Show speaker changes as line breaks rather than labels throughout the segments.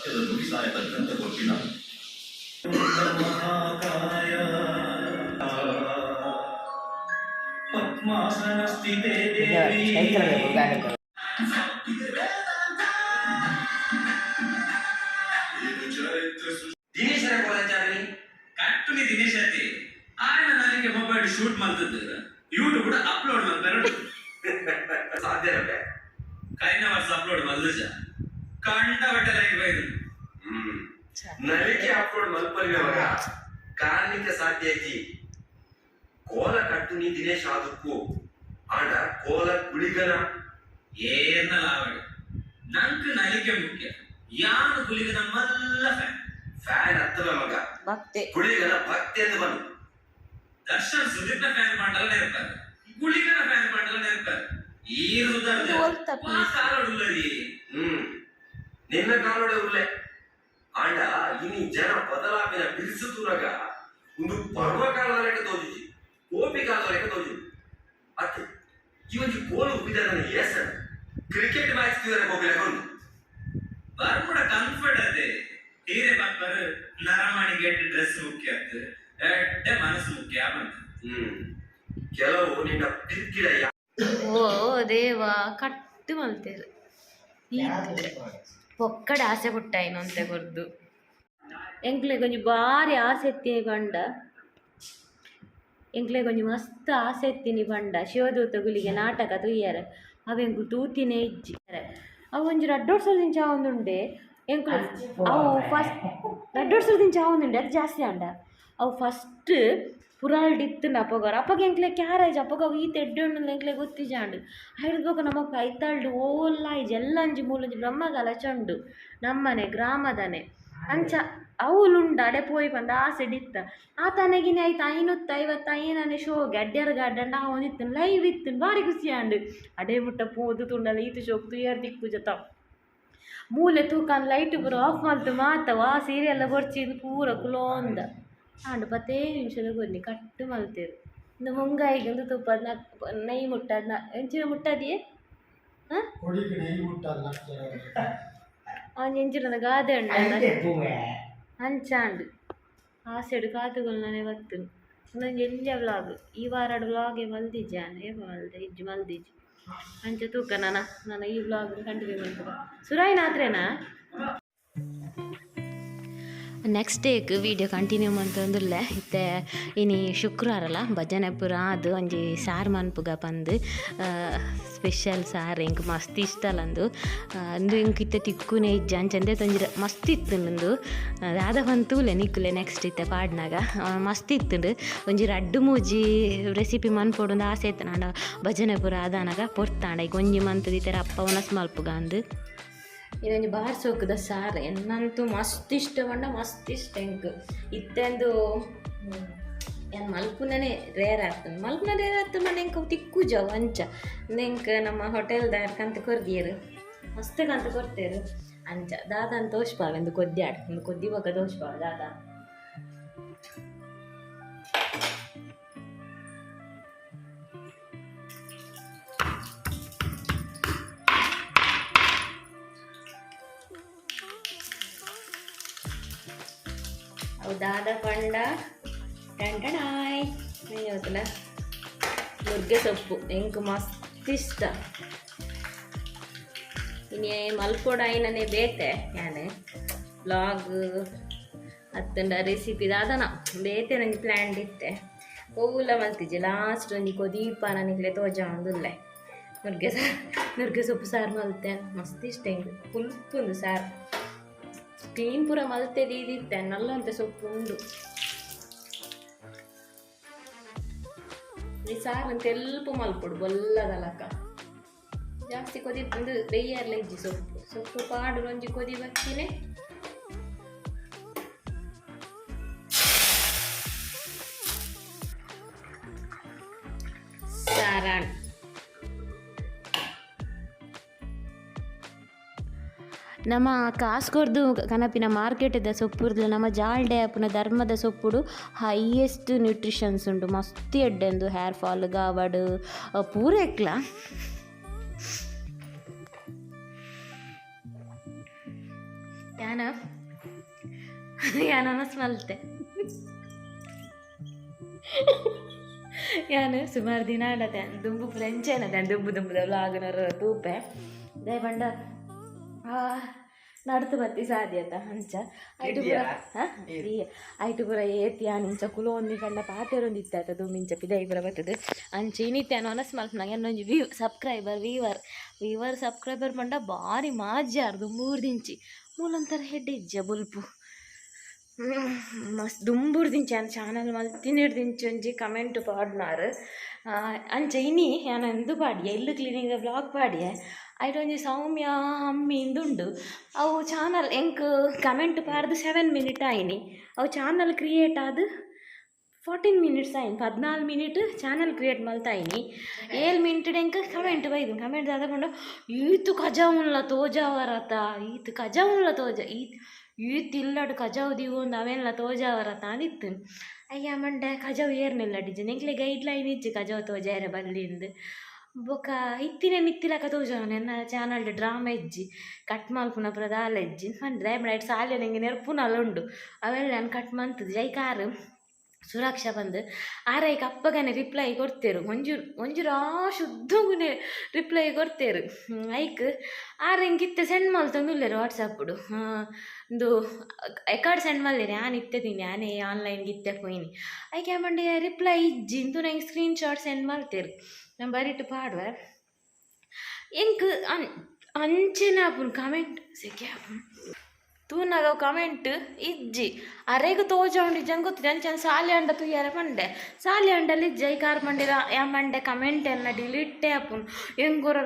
ಸತ್ಯದ ಗ್ರಂಥ ಕೊಟ್ಟಿನ. ಮಹಾಕಾಯ. ಪದ್ಮಾಸನ ಸ್ಥಿತೇ ದೇವಿ.
ದಿನೇಶರ ಕೋಲಾಚಾರಿ
ಕಟ್ಟುನಿ ದಿನೇಶ್ ಆಯ್ನ ನನಗೆ ಮೊಬೈಲ್ ಶೂಟ್ ಮಾಡ್ತಿದ್ದೆ. ಯೂಟ್ಯೂಬ್ ಕೂಡ ಅಪ್ಲೋಡ್ ಮಾಡ್ತಾರೆ
ಸಾಧ್ಯನವೇ
ಕೈನ ವರ್ಷ ಅಪ್ಲೋಡ್ ಮಲ್ದಜ ಕಂಡ ಬಟ್ಟೆ ಲೈಕ್ ಬೈದು
ಹ್ಮ್ ನಲಿಕೆ ಕಾರಣಿಕ ಸಾಧ್ಯ ಐತಿ ಕೋಲ ಕಟ್ಟುನಿ ದಿನೇಶ್ ಆದಕ್ಕೂ. ಆಡ ಕೋಲ ಗುಳಿಗನ.
ಏನ ಲಾವಡಿ ನಂಕ ನಲಿಕೆ ಮುಖ್ಯ. ಯಾರು ಗುಳಿಗನ? ಮಲ್ಲ ಫ್ಯಾನ್
ಫ್ಯಾನ್ ಹತ್ತಲ ಮಗ.
ಭಕ್ತಿ.
ಗುಳಿಗನ ಭಕ್ತಿ ಎಂದು ಬಂದು.
ದರ್ಶನ್ ಸುದೀಪ್ನ ಫ್ಯಾನ್ ಮಾಡಲ್ಲ ಇರ್ತಾರೆ. ಗುಳಿಗನ ಫ್ಯಾನ್ ಮಾಡಲ್ಲ ಇರ್ತಾರೆ. ಈ
ಹೃದಯ.
ಕಾಲೋಡುಲ್ಲರಿ
ಹ್ಮ್. ನಿನ್ನ ಕಾಲೋಡೆ ಉಳ್ಳೆ ಆಂಡ ಇನಿ ಜನ ಬದಲಾವಿನ ಬಿರುಸು ತೂರಗ ಒಂದು ಪರ್ವಕಾಲದ ಲೆಕ್ಕ ತೋಜುಜಿ ಕೋಪಿ ಕಾಲದ ಲೆಕ್ಕ ತೋಜುಜಿ. ಅತ್ತೆ ಇವನ್ ಗೋಲು ಉಪ್ಪಿದ ಎಸ್ ಕ್ರಿಕೆಟ್ ಮ್ಯಾಚ್ ತೀವ್ರ ಹೋಗಿಲ್ಲ ಒಂದು
ಬರ್ಮುಡ ಕಂಫರ್ಟ್ ಅದೇ. ಹೀರೆ ಪಪ್ಪರ್ ನರಮಣಿ ಗೆಟ್ ಡ್ರೆಸ್ ಮುಖ್ಯ ಅಂತ ಎಡ್ಡೆ ಮನಸ್ಸು ಮುಖ್ಯ ಬಂತ
ಹ್ಮ್. ಕೆಲವು ನಿನ್ನ ಪಿಕ್ಕಿಡ
ಓ ದೇವಾ ಕಟ್ಟು ಮಲ್ತೇರು. ಒಕ್ಕಡೆ ಆಸೆ ಕೊಟ್ಟಾಯಿನು ಅಂತ ಕೊರ್ದು ಎಂಕ್ಲೆ ಕೊಂಚ ಭಾರಿ ಆಸೆ ಎತ್ತೀನಿ ಪಂಡ ಎಂಕ್ಲೆ ಕೊಂಚ ಮಸ್ತ್ ಆಸೆ ಎತ್ತೀನಿ ಪಂಡ ಶಿವದೂತ ಗುಲಿಗೆ ನಾಟಕ ತುಯ್ಯಾರ. ಅವೆಂಕು ತೂತಿನೇ ಇಜ್ಜಿ. ಅವು ಒಂಜಿ ರಡ್ಡೋಡ್ಸೋದಿನ ಒಂದುಂಡೆ ಎಂಕ್ಲೆ ಅವು ಫಸ್ಟ್ ರಡ್ಡೋಡ್ಸೋದಿನ ಒಂದುಂಡೆ ಅದು ಜಾಸ್ತಿ ಅಂಡ ಅವು ಫಸ್ಟ್ ಪುರಾಲ್ಡ್ ಇತ್ತಂಡ ಅಪ್ಪಗಾರ ಅಪ್ಪಗೆ ಎಂಕ್ಲೆ ಕ್ಯಾರೇಜ್ ಅಪ್ಪಗ ಅವು ಈತ ಎಡ್ಡೊಂಡು ಎಂಕ್ಲೆ ಗೊತ್ತಿಜಾಂಡು. ಹಿಡ್ಬೇಕು ನಮಕ್ ಕೈತಾಳ್ಡು ಓಲ್ಲ ಇಜ್ ಎಲ್ಲ ಅಂಜಿ ಮೂಲಂಜಿ ಬ್ರಹ್ಮಗಾಲ ಚಂಡು, ನಮ್ಮನೆ, ಗ್ರಾಮದನೆ. ಅಂಚ ಅವಳುಂಡ ಅಡೆ ಪೋಯಿ ಬಂದ ಆಸೆ ಡಿತ್ತ ಆ ತನಗಿನ ಆಯ್ತು ಐನೂತ್ತ ಐವತ್ತು ಐನನೆ ಶೋ ಅಡ್ಡ್ಯಾರ ಗಾರ್ಡನ್ ಆ ಒಂದಿತ್ತು ಲೈವ್ ಇತ್ತು, ಭಾರಿ ಖುಷಿ ಆಂಡು. ಅಡೆ ಮುಟ್ಟ ಪೋದು ತುಂಡಲ್ಲ ಈತು ಶೋಕ್ ತುಯರ್ ದಿಕ್ಕು ಜತ. ಮೂಲೆ ತೂಕನ್ ಲೈಟ್ ಬರೋ ಆಫ್ ಮಾಡ್ತು ಮಾತವ ಆ ಸೀರಿಯಲ್ಲ ಬರ್ಚಿದ್ದು ಪೂರ ಕುಲೋಂದ. ಆಂಡು ಪತ್ತೇ ನಿಮಿಷದ ಕೊನ್ನಿ ಕಟ್ಟು ಮಲ್ತೇರು. ಇಂದು ಮುಂಗಾಯಿಗೆ ಒಂದು ತುಪ್ಪದ ನೈ ಮುಟ್ಟದ ಎಂಚಿನ ಮುಟ್ಟದಿಯೇ ಅವನ್ ಎಂಚಿನ ಗಾದೆ ಉಂಡ ಅಂಚಾಂಡು ಆ ಸೈಡ್ ಕಾತುಗಳ್ನೇ ಬತ್ತು ನಂಗೆ ಎಲ್ಲೇ ವ್ಲಾಗ್ ಈ ವಾರಡ್ ವ್ಲಾಗೆ ಮಲ್ದಿಜ್ಜಾನ ಏ ಮಲ್ದೆ ಇಜ್ಜು ಮಲ್ದಿಜ್ಜು ಅಂಚ ತೂಕ ನನ? ನಾನು ಈ ವ್ಲಾಗ್ ಕಂಟಿನ್ಯೂ ಮಾಡ್ತೇನೆ ಸುರಾಯಿನ ಆತ್ರೇನಾ ನೆಕ್ಸ್ಟ್ ಡೇಕ್ ವೀಡಿಯೋ ಕಂಟಿನ್ಯೂ ಮಂತಂದುಲ್ಲೆ ಇತ್ತೆ, ಇನಿ ಶುಕ್ರವಾರಲ್ಲ, ಭಜನೆ ಪುರ, ಅದು ಒಂಜಿ ಸಾರ್ ಮನ್ಪುಗ ಬಂದು ಸ್ಪೆಷಲ್ ಸಾರ್ ಇಂಕ್ ಮಸ್ತ್ ಇಷ್ಟ ಅಲ್ಲಂದು ಅಂದು ಇಂಕ್ ಇತ್ತೆ ತಿಕ್ಕುನೆ ಇಜ್ಜ ಅಂಚಂದೆ ತೊಂಜಿ ಮಸ್ತ್ ಇತ್ತು ನಂದು. ದಾದ ಬಂತೂಲೆ ನಿಕ್ಕುಲೆ ನೆಕ್ಸ್ಟ್ ಇತ್ತೆ ಪಾಡ್ನಾಗ. ಮಸ್ತ್ ಇತ್ತುಂಡು ಒಂಜಿ ರಡ್ಡು ಮೂಜಿ ರೆಸಿಪಿ ಮನ್ಪೊಡು ಆಸೆ ಇತ್ತು ನಾಂಡ ಭಜನೆ ಪುರ, ಅದಾನಾಗ ಪೊರ್ತಾಂಡ ಈಗ ಒಂಜಿ ಮಂತದ ಇತ್ತರ ಅಪ್ಪ ಒನಸ್ ಮಲ್ಪುಗ ಅಂದು. ಇದೊಂದು ಬಾರ್ ಸೋಕದ ಸಾರ್. ಎನ್ನಂತೂ ಮಸ್ತ್ ಇಷ್ಟ ಬಂಡ ಮಸ್ತ್ ಇಷ್ಟ ಎಂಕ್ ಇತ್ತೆಂದು ಮಲ್ಪುನೇ ರೇರ್ ಆಗ್ತದೆ. ಮಲ್ಪುನ ರೇರ್ ಆಗ್ತದೆ ಮನೆ ತಿಕ್ಕು ಜಾವ ನೆಂಕ ಎಂಕ ನಮ್ಮ ಹೋಟೆಲ್ ಕಂತ ಕೊರ್ದಿಯರು. ಮಸ್ತ್ ಕಂತ ಕೊರ್ತೇರು. ಅಂಚ ದಾದ ಅಂತ ಎಂದು ಕೊದ್ದಿ ಒಂದು ಕೊದ್ದಿ ಬೊಕ್ಕ ತೋಷ್ಪಾವ, ದಾದ. ಅವು ದಾದ ಪಂಡ ಟಂಟಣಾಯ್ ಗೊತ್ತಲ್ಲ ನುಗ್ಗೆ ಸೊಪ್ಪು. ಎಂಕ್ ಮಸ್ತ್ ಇಷ್ಟ ಇನ್ನೇ ಮಲ್ಪೊಡ ಐನನೆ ಬೇತೆ ಯಾನೆ ಬ್ಲಾಗ್ ಅತ್ತಂಡ ರೆಸಿಪಿ ದಾದನ ಬೇತೆ ನನಗೆ ಪ್ಲ್ಯಾನ್ ಇತ್ತೆ. ಹೂವುಲ್ಲ ಮಲ್ತಿಜ್ಜೆ ಲಾಸ್ಟ್ ಒಂಜಿ ಕೊದೀಪ ನನಗೆ ತೋಜ ಒಂದುಲ್ಲೆ ನುಗ್ಗೆ ಸಾರು ನುಗ್ಗೆ ಸೊಪ್ಪು ಸಾರು ಮಲ್ತೆ. ಮಸ್ತ್ ಇಷ್ಟ ಹೆಂಗೆ ಪುಲ್ಪುಂದು ಸಾರು. ಕ್ಲೀನ್ ಪೂರ ಮಲ್ತೆ ದೀದಿತ್ತೆ ನಲ್ಲಂತೆ ಸೊಪ್ಪು ಉಂಡು. ಈ ಸಾರು ತೆಲ್ಪು ಮಲ್ಪೊಡು ಬೊಲ್ಲದಲಕ ಜಾಸ್ತಿ ಕೊದಿ ಬಂದು ಬೆಯ್ಯರ್ಲ ಇಜ್ಜಿ ಸೊಪ್ಪು. ಸೊಪ್ಪು ಪಾಡು ಒಂಜಿ ಕೊದಿ ಬಚ್ಚಿನೆ ನಮ್ಮ ಕಾಸ್ಗೋರ್ದು ಕನಪಿನ ಮಾರ್ಕೆಟದ ಸೊಪ್ಪುರ್ದು, ನಮ್ಮ ಜಾಲ್ಡೆ ಆಪುನ ಧರ್ಮದ ಸೊಪ್ಪುಡು ಹೈಯೆಸ್ಟ್ ನ್ಯೂಟ್ರಿಷನ್ಸ್ ಉಂಡು ಮಸ್ತ್ ಎಡ್ಡೆಂದು ಹೇರ್ ಫಾಲ್ ಗಾವಡ್ ಪೂರ ಎಕ್ಲ. ಯಾನ? ಸ್ಮಲ್ತೆ. ಯಾನು? ಸುಮಾರು ದಿನ ಆಡತೆ ದುಂಬು ಫ್ರೆಂಚೇನದೆ ದುಂಬು ದುಂಬು ವ್ಲಾಗ್ನರ ತೂಪೆ. ದೇ ಬಂಡ. ನಡ್ತು ಬತ್ತಿ ಸಾಧ್ಯತ ಅಂಚ. ಐಟು ಪುರ ಐಟು ಪೂರ ಏತಿ ನಿಂಚ ಕುಲು ಒಂದು ಕಂಡ ಪಾತೆರೊಂದು ಇತ್ತಾತ ಮಿಂಚ ಪಿದೈ ಪುರ ಬರ್ತದೆ. ಅಂಚ ಇನ್ನಿತ್ಯ ಅನಸ್ ಮಲ್ಪ್ ನಂಗೆ ಇನ್ನೊಂದು view subscriber viewer viewer subscriber ಮಂಡ ಭಾರಿ ಮಾಜ್ಯಾರ್ದು ಮೂರು ದಿಂಚಿ ಮೂಲಂತರ ಹೆಡ್ ಇಜ್ಜ ಬುಲ್ಪು. ಮಸ್ತ್ ದುಂಬುರ್ದಿಂಚಿ ಅನ್ ಚಾನಲ್ ಮಲ್ತಿನಿಡ್ದಿಂಚಿ ಒಂಜಿ ಕಮೆಂಟ್ ಪಾಡ್ನಾರು. ಅಂಚೆ ಇನಿ ಯಾನ ಇಂದು ಪಾಡಿಯ? ಇಲ್ಲು ಕ್ಲೀನಿಂಗ್ ಬ್ಲಾಗ್ ಪಾಡಿಯ? ಐಟ್ ಒಂಜಿ ಸೌಮ್ಯ ಅಮ್ಮಿ ಇಂದುಂಡು ಅವು ಚಾನಲ್ ಎಂಕ್ ಕಮೆಂಟ್ ಪಾರ್ದು ಸೆವೆನ್ ಮಿನಿಟ್ ಆಯ್ನಿ. ಅವು ಚಾನಲ್ ಕ್ರಿಯೇಟ್ ಆದ್ ಫೋರ್ಟೀನ್ ಮಿನಿಟ್ಸ್ ಆಯ್ನಿ. ಪದ್ನಾಲ್ಕು ಮಿನಿಟ್ ಚಾನಲ್ ಕ್ರಿಯೇಟ್ ಮಲ್ತಾಯಿನಿ. ಏಳು ಮಿನಿಟ್ ಎಂಕ ಕಮೆಂಟ್ ಬೈದು. ಕಮೆಂಟ್ ಆದಕೊಂಡು ಈತು ಕಜಾ ಉನ್ಲ ತೋಜಾವರತ, ಈತು ಕಜಾ ತೋಜ, ಈತ್ ಈತ್ ಇಲ್ಲಡು ಕಜಾವು ದಿವೊಂದು ಅವೆಲ್ಲ ತೋಜಾವರತ ಅಂದಿತ್ತು. ಅಯ್ಯ ಮಂಡೆ, ಕಜಾವು ಏರ್ನಿಲ್ಲ ಡಿಜನ್ ಎಂಕ್ಲೆ ಗೈಡ್ ಲೈನ್ ಇಜ್ಜಿ ಕಜಾವು ತೋಜಾರೆ ಬೊಕ ಇತ್ತಿನ ನಿತ್ತಿಲಕ ನನ್ನ ಚಾನಲ್ ಡ್ರಾಮಾ ಇಜ್ಜಿ ಕಟ್ ಮಲ್ಪುನ ಪ್ರದಾಲ ಇಜ್ಜಿ ಪಂಡ ಬ್ಲೈಟ್ ಸಾಲೆ ನಂಗೆ ನೆರ್ಪುನಲ್ಲ ಉಂಡು. ಅವೆಲ್ಲ ನಾನು ಕಟ್ ಮಂತದ್ದು ಜೈಕಾರು ಸುರಕ್ಷ ಬಂದು, ಆರೈಕೆ ಅಪ್ಪಗನೆ ರಿಪ್ಲೈ ಕೊಡ್ತೇರು ಒಂಜು ಒಂಜು ಶುದ್ಧಗುನೆ ರಿಪ್ಲೈ ಕೊಡ್ತೇರು. ಐಕ್ ಆರೆಂಗಿತ್ತೆ ಸೆಂಡ್ ಮಲ್ತಂದುಲ್ಲೇರು ವಾಟ್ಸಪ್ಪುಡು ಒಂದು ಎಕಾರ್ಡ್ ಸೆಂಡ್ ಮಲ್ಲೇರಿ, ಆನ್ ಇತ್ತದೀನಿ ಆನೆ ಆನ್ಲೈನ್ಗೆ ಇತ್ತೆ ಪೋಯಿನಿ ಐಕೆ ಮಂಡಿ ರಿಪ್ಲೈ ಇಜ್ಜಿ, ಇಂದು ನಂಗೆ ಸ್ಕ್ರೀನ್ ಶಾಟ್ ಸೆಂಡ್ ಮಾಡ್ತೇರು ನಾನು ಬರಿಟ್ಟು ಪಾಡುವ. ಎಂಕ್ ಅಂಚೆನ ಆಪುನ್ ಕಮೆಂಟ್ ಸೆಕೆ ಆಪುನ್ ತೂನಾಗ ಕಮೆಂಟ್ ಇಜ್ಜಿ. ಅರೆಗ್ ತೋಜೊಂಡು ಇಜ್ಜಂಗೆ ಗೊತ್ತಿದೆ ಅಂಚನ್ ಸಾಲಿ ಅಂಡ ತುಯ್ಯಾರ ಪಂಡೆ ಸಾಲಿ ಅಂಡಲ್ಲಿ ಇಜ್ಜ ಕಾರ್ ಮಂಡಿರ ಯಾ ಮಂಡೆ ಕಮೆಂಟ್ ಎಲ್ಲ ಡಿಲೀಟೇ ಆಪುನ್ ಹೆಂಗೊರ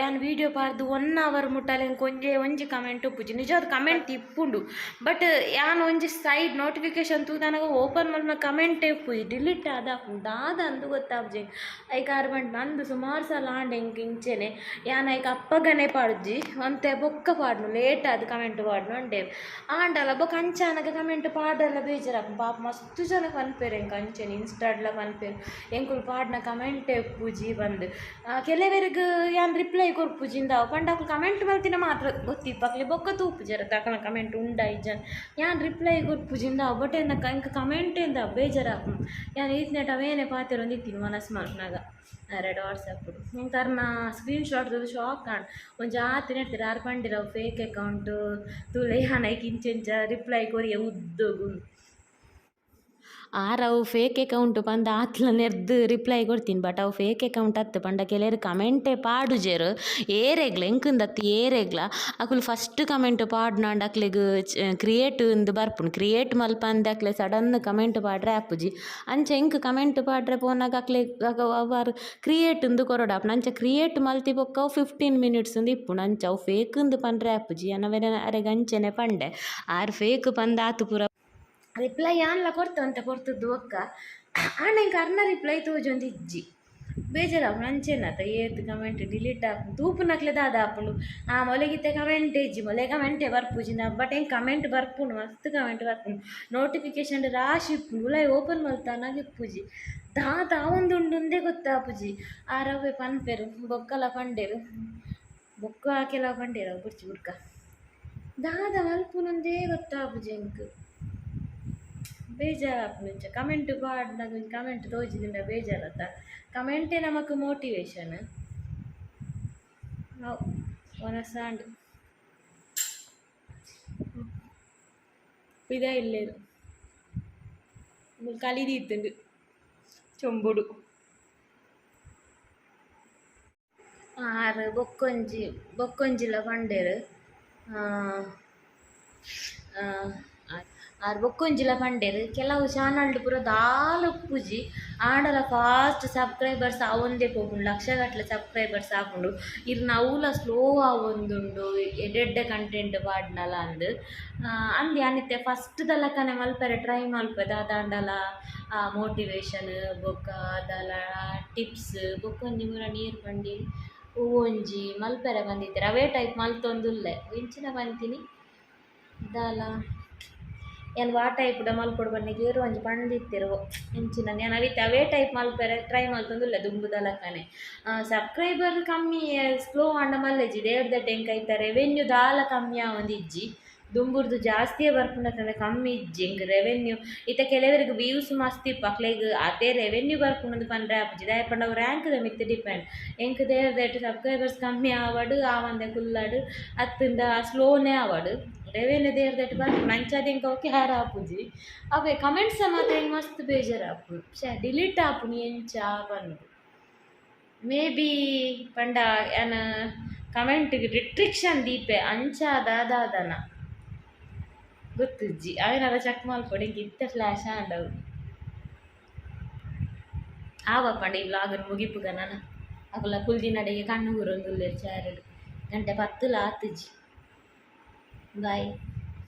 ಯಾನ್ ವಿಡಿಯೋ ಪಾರ್ದು ಒನ್ ಅವರ್ ಮುಟ್ಟಲೆ ಹೆಂಗೆ ಒಂಜೆ ಕಮೆಂಟ್ ಉಪ್ಪುಜಿ. ನಿಜವಾದ ಕಮೆಂಟ್ ಇಪ್ಪುಂಡು. ಬಟ್ ಯಾನ್ ಒಂಜಿ ಸೈಡ್ ನೋಟಿಫಿಕೇಶನ್ ತೂ ಓಪನ್ ಮಾಡಿದ ಕಮೆಂಟ್ ಉಪ್ಪುಜಿ. ಡಿಲೀಟ್ ಆದ ದಾದ ಅಂದು ಗೊತ್ತಾಪ್ಜಿ. ಐ ಕಾರ್ ಮಂಡ್ ನಂದು ಸುಮಾರು ಸಲ ಆಂಡೆ ಹಿಂಗೆ ಇಂಚೆನೆ ಯಾನ್ ಐಕ ಅಪ್ಪಗನೆ ಪಾಡ್ಜಿ ಒಂತೆ ಬೊಕ್ಕ ಪಾಡ್ನು ಲೇಟ್ ಆದ ಕಮೆಂಟ್ ಪಾಡ್ನು ಅಂಡೆ. ಆಂಡಲ ಬೊಕ ಅಂಚಾನಗ ಕಮೆಂಟ್ ಪಾಡಲ್ಲ ಬೇಜಾರಾಪ ಪಾಪ ಮಸ್ತ್ ಜನ ಪನ್ಪೇರು ಹೆಂಗೆ ಅಂಚೆನೆ ಇನ್ಸ್ಟಾಡ್ಲ ಪನ್ಪೇರು ಎಂಕುಲು ಪಾಡ್ನ ಕಮೆಂಟ್ ಪೂಜಿ ಬಂದು. ಕೆಲವರಿಗೆ ಯಾನ್ ರಿಪ್ಲೈ ಕೊರ್ಪುಜಿಂದ ಪಂಡಾಕು ಕಮೆಂಟ್ ಮಲ್ತಿನ ಮಾತ್ರ ಗೊತ್ತಿಪ್ಪಕ್ಲೆ ಬೊಕ್ಕ ತೂಪುಜರ ತಕನ ಕಮೆಂಟ್ ಉಂಡ ಜನ. ಯಾನ್ ರಿಪ್ಲೈ ಕೊರ್ಪುಜಿಂದ ಬೊಟೆಂದ ಇಂಕ ಕಮೆಂಟ್ ಇಂದ ಬೇಜಾರಾಪ ಯಾನ್ ಈತ್ನೆಟ್ ಅವೇನೆ ಪಾತೆರು ಒಂದಿತ್ತೀನಿ ಮನಸ್ಸು ಮಲ್ಪನಾಗ ಎರಡು ವಾಟ್ಸಪ್ ಹಿಂಗೆ ನಾ ಸ್ಕ್ರೀನ್ ಶಾಟ್ ಶಾಕ್ ಕಾಣ್. ಒಂದು ಜಾತಿ ನೆಡ್ತೀರ ಯಾರು ಪಂಡಿರ ಫೇಕ್ ಅಕೌಂಟು ತುಳೆ ಹಣ ಕಿಂಚೆಂಚ ರಿಪ್ಲೈ ಕೊರಿಯ ಉದ್ದಗು ಆರ್, ಅವು ಫೇಕ್ ಅಕೌಂಟ್ ಪಂದ ಆತ್ಲ ನೆರ್ದು ರಿಪ್ಲೈ ಕೊಡ್ತೀನಿ. ಬಟ್ ಅವು ಫೇಕ್ ಅಕೌಂಟ್ ಹತ್ತು ಪಂಡ ಕೆಲವರು ಕಮೆಂಟೇ ಪಾಡುಜೆರು. ಏರೆಗ್ಲ ಎಂಕಂದತ್ತು ಏರೆಗ್ಲ. ಅಕುಲು ಫಸ್ಟ್ ಕಮೆಂಟ್ ಪಾಡ್ನಾಂಡ್ ಅಕ್ಲೆಗ್ ಕ್ರಿಯೇಟ್ ಇಂದು ಬರ್ಪುನು. ಕ್ರಿಯೇಟ್ ಮಲ್ಪ ಅಂದ ಅಕ್ಲೆ ಸಡನ್ ಕಮೆಂಟ್ ಪಾಡ್ರೆ ಆಪುಜಿ. ಅಂಚೆ ಎಂಕ್ ಕಮೆಂಟ್ ಪಾಡ್ರೆ ಪೋನಾಗ ಅಕ್ಲೆ ಅವರು ಕ್ರಿಯೇಟ್ ಇಂದು ಕೊರಡಾಪುನ ಅಂಚೆ ಕ್ರಿಯೇಟ್ ಮಲ್ತಿ ಬೊಕ್ಕ ಫಿಫ್ಟೀನ್ ಮಿನಿಟ್ಸ್ ಇಂದು ಇಪ್ಪುನು. ಅಂಚೆ ಅವು ಫೇಕ್ ಇಂದು ಪಂಡ್ರೆ ಆಪುಜಿ. ಅನ್ನವೇನ ಅರೆಗ ಅಂಚೆನೆ ಪಂಡೆ. ಆರ್ ಫೇಕ್ ಪಂದ ಆತು ಪೂರ ರಿಪ್ಲೈ ಆನ್ಲ ಕೊಡ್ತವಂತ ಕೊಡ್ತದ್ದು ಒಕ್ಕ ಆಂಡ ಇಂಕ ಅರ್ನ ರಿಪ್ಲೈ ತೋಜೊಂದು ಇಜ್ಜಿ ಬೇಜಾರಾಪುಂಡು ಅಂಚೆನತ ಏತ್ ಕಮೆಂಟ್ ಡಿಲೀಟ್ ಆಪುಂಡು ತೂಪುನಕ್ಲೆ ದಾದ ಆಪುಂಡು ಆ ಮೊಲೆಗಿತ್ತೆ ಕಮೆಂಟ್ ಇಜ್ಜಿ ಮೊಲೆ ಕಮೆಂಟೇ ಬರ್ಪುಜಿನ ಬಟ್ ಹೆಂಗೆ ಕಮೆಂಟ್ ಬರ್ಪುಂಡು ಮಸ್ತ್ ಕಮೆಂಟ್ ಬರ್ಪುಂಡು ನೋಟಿಫಿಕೇಶನ್ ರಾಶಿ ಇಪ್ಪುಂಡು ಉಲಾಯ್ ಓಪನ್ ಮಲ್ತಾನಾಗ ಇಪ್ಪುಜಿ ದಾದ ಒಂದುಂಡುಂದೇ ಗೊತ್ತಾಪುಜಿ ಆರವೆ ಪನ್ಪೆರು ಬೊಕ್ಕಲ ಪಂಡೆರು ಬೊಕ್ಕ ಹಾಕೆಲ್ಲ ಪಂಡೇರು ಅವು ಬುಡ್ಚಿ ಬುಡ್ಕ ದಾದ ಮಲ್ಪುನೊಂದೇ ಗೊತ್ತಾಪುಜಿ ಎಂಕ್ ಬೇಜಾರಾಪುಂಚ ಕಮೆಂಟ್ ಪಾಡ್ನಾಗ ಕಮೆಂಟ್ ತೋಜಿದಿಂದ ಬೇಜಾರತ್ತ? ಕಮೆಂಟೇ ನಮಕ್ ಮೋಟಿವೇಶನ್ ನಾವು ಒನಸಾಂಡ್ ಇದೇ ಇಲ್ಲೇರು ಕಲಿದಿತ್ತುಂಡು ಚೊಂಬುಡು. ಆರು, ಬೊಕ್ಕೊಂಜಿ, ಬೊಕ್ಕೊಂಜಿಲ ಪಂಡೇರು ಆರು ಬೊಕ್ಕೊಂಜಿಲ ಪಂಡೆರ್ ಕೆಲವು ಚಾನಲ್ಡ್ ಪೂರ ದಾಲ ಉಪ್ಪುಜಿ ಆಂಡಲ ಫಾಸ್ಟ್ ಸಬ್ಸ್ಕ್ರೈಬರ್ಸ್ ಆವೊಂದೇ ಪೋಪುಂಡು ಲಕ್ಷಗಟ್ಟಲೆ ಸಬ್ಸ್ಕ್ರೈಬರ್ಸ್ ಆಪುಂಡು ಇರ್ನ ಅವಲ ಸ್ಲೋ ಆವೊಂದುಂಡು ಎಡೆಡ್ಡೆ ಕಂಟೆಂಟ್ ಪಾಡ್ನಲ ಅಂದ್. ಅಂದ್ ಯಾನಿತ್ತೆ ಫಸ್ಟ್ ದಲಕನೆ ಮಲ್ಪರೆ ಟ್ರೈ ಮಲ್ಪದ, ಅದಾಂಡಲ ಮೋಟಿವೇಶನ್ ಬೊಕ್ಕ ಅದಲ ಟಿಪ್ಸ್ ಬೊಕ್ಕೊಂಜಿ ಮುರ ನೀರು ಪಂಡಿ ಹೂವೊಂಜಿ ಮಲ್ಪೆರೆ ಬಂದಿತ್ತಾರೆ ರವೆ ಟೈಪ್ ಮಲ್ತೊಂದುಲ್ಲೆ. ಇಂಚಿನ ಬಂತೀನಿ. ದಾಲ. ಏನು ವಾ ಟೈಪ್ ಡ ಮಲ್ಪೊಡು ಬನ್ನಿಗೆ ಏರು ಒಂಜಿ ಪಂದಿತ್ತೆರು ಇಂಚಿನ ನಾನು ಅವಿತ್ತೆ ಅವೇ ಟೈಪ್ ಮಲ್ಪೆರೆ ಟ್ರೈ ಮಲ್ತೊಂದುಲ್ಲೆ ದುಂಬುದಲಕ್ಕನೆ ಸಬ್ಸ್ಕ್ರೈಬರ್ ಕಮ್ಮಿ ಸ್ಲೋ ಆಂಡ ಮಲ್ಲೆಜ್ಜಿ ದೇವ್ರ ದಡ್ಡೆ ಎಂಕ್ ಐತ ರೆವೆನ್ಯೂ ದಾಲ ಕಮ್ಮಿ ಆವೊಂದು ಇಜ್ಜಿ ದುಂಬುರ್ದು ಜಾಸ್ತಿಯೇ ಬರ್ಪುಂಡತ್ತಂದ್ರೆ ಕಮ್ಮಿ ಇಜ್ಜಿ ಇಂಕ್ ರೆವೆನ್ಯೂ ಇತ್ತ ಕೆಲವರಿಗೆ ವ್ಯೂಸ್ ಮಸ್ತ್ ಇಪ್ಪಕ್ಲ ಈಗ ಅದೇ ರೆವೆನ್ಯೂ ಬರ್ಪುಂಡು ಪಂಡ್ರೆ ಆಪುಜಿ ದಾಯ ಪಂಡ ರ್ಯಾಂಕ್ ದ ಮಿತ್ ಡಿಪೆಂಡ್ ಎಂಕ್ ದೇರ್ ದಟ್ ಸಬ್ಸ್ಕ್ರೈಬರ್ಸ್ ಕಮ್ಮಿ ಆವಡು ಆವಂದೆ ಕುಲ್ಲಾಡು ಅತ್ತಿಂದ ಸ್ಲೋನೇ ಆವಡು. ರೆವೆನ್ಯೂ ದೇರ್ ದಟ್ ಬರ್ಪುಂಡು ಅಂಚಾದ ಎಂಕ ಓಕೆ ಹ್ಯಾರ ಆಪುಜಿ. ಅವೇ ಕಮೆಂಟ್ಸ್ ಮಾತ್ರ ಹೆಂಗೆ ಮಸ್ತ್ ಬೇಜಾರು ಆಪುಂಡು ಶೇ ಡಿಲೀಟ್ ಆಪುನಿ ಎಂಚ ಬಂದು ಮೇ ಬಿ ಪಂಡ ಏನ ಕಮೆಂಟ್ಗೆ ರಿಸ್ಟ್ರಿಕ್ಷನ್ ದೀಪೆ ಅಂಚಾದಾದಾದನ గుర్తుజ్జి అవి నల్ల చక్మాలు కూడా ఇంక ఇంత ఫ్లాషా ఉండవు ఆవప్పండి ఈ బ్లాగును ముగింపు కన్నాను అక్కడ కుల్దినడిగే కన్ను గురొందులు తెరిచారు గంట పత్తులు ఆతుజ్జి బాయ్